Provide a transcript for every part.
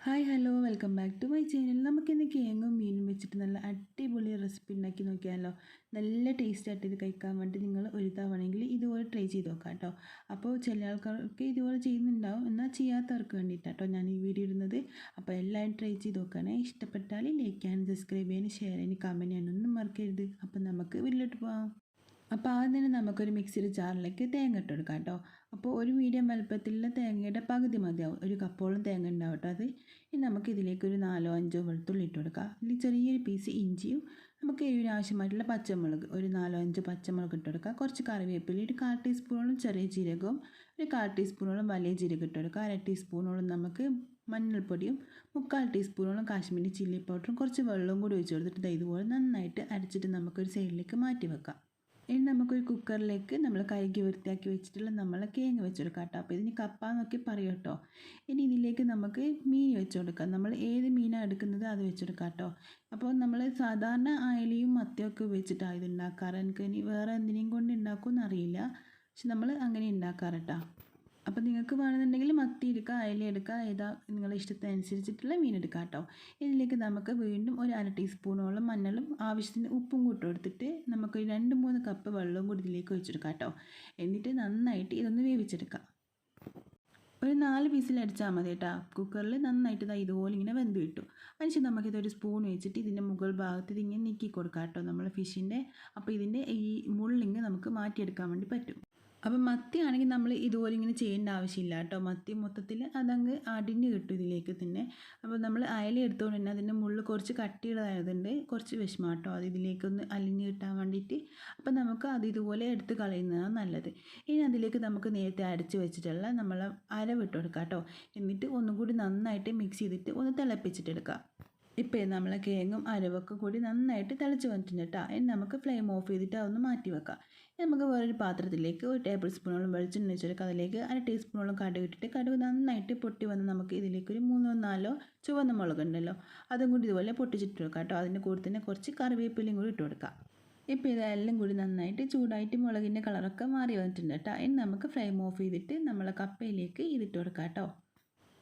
Hi hello welcome back to my channel. നമുക്കിന്ന് കേങ്ങും മീനും വെച്ചിട്ട് നല്ല അടിപൊളി റെസിപ്പി ഉണ്ടാക്കി നോക്കിയാലോ. നല്ല ടേസ്റ്റ് ആയിട്ട് ഇത് കഴിക്കാൻ വേണ്ടി നിങ്ങൾ ഒരു തവണയെങ്കിൽ ഇതുപോലെ ട്രൈ ചെയ്ത് നോക്കാം കേട്ടോ. അപ്പോൾ ചില ആൾക്കാർക്ക് ഇതുപോലെ ചെയ്യുന്നുണ്ടാവും. എന്നാൽ ചെയ്യാത്തവർക്ക് വേണ്ടിയിട്ടാട്ടോ ഞാൻ ഈ വീഡിയോ ഇടുന്നത്. അപ്പോൾ എല്ലാവരും ട്രൈ ചെയ്ത് നോക്കണേ ഇഷ്ടപ്പെട്ടാൽ ലൈക്ക് ചെയ്യാൻ സബ്സ്ക്രൈബ് ചെയ്യാൻ ഷെയർ ചെയ്യാൻ കമന്റ് ചെയ്യാനൊന്നും മറക്കരുത്. അപ്പോൾ നമുക്ക് വീട്ടിലോട്ട് പോകാം അപ്പോൾ ആദ്യം തന്നെ നമുക്കൊരു മിക്സിയുടെ ജാറിലേക്ക് തേങ്ങ ഇട്ട് കൊടുക്കാം കേട്ടോ. അപ്പോൾ ഒരു മീഡിയം വലുപ്പത്തിലുള്ള തേങ്ങയുടെ പകുതി മതിയാവും. ഒരു കപ്പോളം തേങ്ങ ഉണ്ടാവും കേട്ടോ അത്. ഇനി നമുക്ക് ഇതിലേക്ക് ഒരു നാലോ അഞ്ചോ വെളുത്തുള്ളി ഇട്ട് കൊടുക്കാം. ഇതിൽ ചെറിയൊരു പീസ് ഇഞ്ചിയും നമുക്ക് എരിവിന് ആവശ്യമായിട്ടുള്ള പച്ചമുളക് ഒരു നാലോ അഞ്ചോ പച്ചമുളക് ഇട്ട് കൊടുക്കുക കുറച്ച് കറിവേപ്പില ഒരു കാൽ ടീസ്പൂണോളം ചെറിയ ജീരകവും ഒരു കാൽ ടീസ്പൂണോളം വലിയ ജീരകം ഇട്ട് കൊടുക്കുക അര ടീസ്പൂണോളം നമുക്ക് മഞ്ഞൾപ്പൊടിയും മുക്കാൽ ടീസ്പൂണോളം കാശ്മീരി ചില്ലി പൗഡറും കുറച്ച് വെള്ളവും കൂടി ഒഴിച്ച് കൊടുത്തിട്ട് ഇതുപോലെ നന്നായിട്ട് അരച്ചിട്ട് നമുക്കൊരു സൈഡിലേക്ക് മാറ്റി വെക്കാം. ഇനി നമുക്കൊരു കുക്കറിലേക്ക് നമ്മൾ കഴുകി വൃത്തിയാക്കി വെച്ചിട്ടുള്ള നമ്മൾ കേങ്ങ് വെച്ചെടുക്കാം കേട്ടോ അപ്പോൾ ഇതിന് കപ്പ എന്നൊക്കെ പറയും കേട്ടോ ഇനി ഇതിലേക്ക് നമുക്ക് മീൻ വെച്ചുകൊടുക്കാം നമ്മൾ ഏത് മീനാണ് എടുക്കുന്നത് അത് വെച്ചെടുക്കാം കേട്ടോ അപ്പോൾ നമ്മൾ സാധാരണ അയലയും മത്തിയൊക്കെ വെച്ചിട്ടാണ് ഇത് ഉണ്ടാക്കാറ്. എനിക്ക് ഇനി വേറെ എന്തിനേയും കൊണ്ട് ഉണ്ടാക്കുമെന്ന് അറിയില്ല പക്ഷെ നമ്മൾ അങ്ങനെ ഉണ്ടാക്കാറ് കേട്ടോ അപ്പോൾ നിങ്ങൾക്ക് വേണമെന്നുണ്ടെങ്കിൽ മത്തി എടുക്കുക അയല എടുക്കുക ഏതാ നിങ്ങളുടെ ഇഷ്ടത്തിനനുസരിച്ചിട്ടുള്ള മീൻ എടുക്കുക കേട്ടോ. ഇതിലേക്ക് നമുക്ക് വീണ്ടും ഒരു അര ടീസ്പൂണോളം മഞ്ഞളും ആവശ്യത്തിന് ഉപ്പും കൂട്ടും എടുത്തിട്ട് നമുക്ക് രണ്ട് മൂന്ന് കപ്പ് വെള്ളവും കൂടി ഇതിലേക്ക് ഒഴിച്ചെടുക്കാം കേട്ടോ. എന്നിട്ട് നന്നായിട്ട് ഇതൊന്ന് വേവിച്ചെടുക്കാം. ഒരു നാല് പീസിൽ അടിച്ചാൽ മതി കേട്ടോ. കുക്കറിൽ നന്നായിട്ട് ഇതാ ഇതുപോലെ ഇങ്ങനെ വെന്ത് കിട്ടും. അതിനുശേഷം നമുക്കിതൊരു സ്പൂൺ വെച്ചിട്ട് ഇതിന്റെ മുകൾ ഭാഗത്ത് ഇതിങ്ങനെ നീക്കി കൊടുക്കാം കേട്ടോ നമ്മൾ ഫിഷിന്റെ അപ്പോൾ ഇതിന്റെ ഈ മുള്ളിങ് നമുക്ക് മാറ്റിയെടുക്കാൻ വേണ്ടി പറ്റും. അപ്പം മത്തി ആണെങ്കിൽ നമ്മൾ ഇതുപോലെ ഇങ്ങനെ ചെയ്യേണ്ട ആവശ്യമില്ല കേട്ടോ. മത്തി മൊത്തത്തിൽ അതങ്ങ് അടിഞ്ഞ് കിട്ടും ഇതിലേക്ക് തന്നെ. അപ്പോൾ നമ്മൾ അയല എടുത്തുകൊണ്ട് തന്നെ അതിന്റെ മുള്ളിൽ കുറച്ച് കട്ടിയുള്ളതായതുകൊണ്ട് കുറച്ച് വിഷമം കേട്ടോ. അത് ഇതിലേക്കൊന്ന് അലിഞ്ഞ് കിട്ടാൻ വേണ്ടിയിട്ട്. അപ്പം നമുക്ക് അത് ഇതുപോലെ എടുത്ത് കളയുന്നതാണ് നല്ലത്. ഇനി അതിലേക്ക് നമുക്ക് നേരത്തെ അരച്ച് വെച്ചിട്ടുള്ള നമ്മൾ അര കൊടുക്കാം കേട്ടോ. എന്നിട്ട് ഒന്നും കൂടി നന്നായിട്ട് മിക്സ് ചെയ്തിട്ട് ഒന്ന് തിളപ്പിച്ചിട്ടെടുക്കാം ഇപ്പോൾ നമ്മൾ കേങ്ങും അരവൊക്കെ കൂടി നന്നായിട്ട് തിളച്ച് വന്നിട്ടുണ്ട് കേട്ടോ ഇനി നമുക്ക് ഫ്ലെയിം ഓഫ് ചെയ്തിട്ട് അതൊന്ന് മാറ്റി വെക്കാം. ഇനി നമുക്ക് വേറൊരു പാത്രത്തിലേക്ക് ഒരു ടേബിൾ സ്പൂണോളം വെളിച്ചെണ്ണ വെച്ചെടുക്കുക അതിലേക്ക് അര ടീസ്പൂണോളം കടുക് ഇട്ടിട്ട് കടുക് നന്നായിട്ട് പൊട്ടി വന്ന് നമുക്ക് ഇതിലേക്ക് ഒരു മൂന്നോ നാലോ ചുവന്ന മുളക് ഉണ്ടല്ലോ അതും കൂടി ഇതുപോലെ പൊട്ടിച്ചിട്ട് വെക്കാം കേട്ടോ അതിന്റെ കൂടെ തന്നെ കുറച്ച് കറിവേപ്പിലയും കൂടി ഇട്ട് കൊടുക്കാം. ഇപ്പോൾ ഇതെല്ലാം കൂടി നന്നായിട്ട് ചൂടായിട്ട് മുളകിന്റെ കളറൊക്കെ മാറി വന്നിട്ടുണ്ട് കേട്ടോ ഇനി നമുക്ക് ഫ്ലെയിം ഓഫ് ചെയ്തിട്ട് നമ്മളെ കപ്പയിലേക്ക് ഇതിട്ട് കൊടുക്കാം കേട്ടോ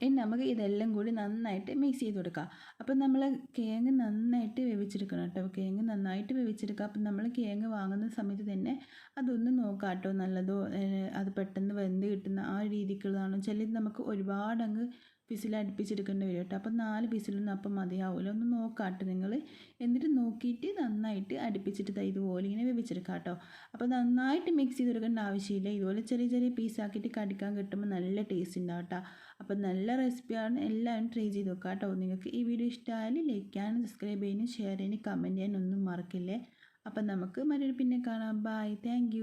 ഇനി നമുക്ക് ഇതെല്ലാം കൂടി നന്നായിട്ട് മിക്സ് ചെയ്ത് കൊടുക്കാം. അപ്പം നമ്മൾ കേങ്ങ് നന്നായിട്ട് വേവിച്ചെടുക്കണം കേട്ടോ. കേങ്ങ് നന്നായിട്ട് വേവിച്ചെടുക്കുക. അപ്പം നമ്മൾ കേങ്ങ് വാങ്ങുന്ന സമയത്ത് തന്നെ അതൊന്ന് നോക്കാം കേട്ടോ. നല്ലതോ അത് പെട്ടെന്ന് വെന്ത് കിട്ടുന്ന ആ രീതിക്കുള്ളതാണോ? ചിലത് നമുക്ക് ഒരുപാട് അങ്ങ് അടുപ്പിച്ചെടുക്കേണ്ടി വരും കേട്ടോ. അപ്പം നാല് വിസിലൊന്നും അപ്പം മതിയാവില്ല ഒന്ന് നോക്കാം കേട്ടോ നിങ്ങൾ എന്നിട്ട് നോക്കിയിട്ട് നന്നായിട്ട് അടുപ്പിച്ചിട്ട് ഇതുപോലെ ഇങ്ങനെ വേവിച്ചെടുക്കുക കേട്ടോ അപ്പോൾ നന്നായിട്ട് മിക്സ് ചെയ്ത് കൊടുക്കേണ്ട ആവശ്യമില്ല. ഇതുപോലെ ചെറിയ ചെറിയ പീസാക്കിയിട്ട് കടിക്കാൻ കിട്ടുമ്പോൾ നല്ല ടേസ്റ്റ് ഉണ്ടാവും കേട്ടോ അപ്പോൾ നല്ല റെസിപ്പിയാണ് എല്ലാവരും ട്രൈ ചെയ്ത് നോക്കാം കേട്ടോ നിങ്ങൾക്ക് ഈ വീഡിയോ ഇഷ്ടമായാലും ലൈക്ക് ചെയ്യാനും സബ്സ്ക്രൈബ് ചെയ്യാനും ഷെയർ ചെയ്യാനും കമന്റ് ചെയ്യാനും ഒന്നും മറക്കില്ലേ? അപ്പം നമുക്ക് മറ്റൊരു പിന്നെ കാണാം. Bye thank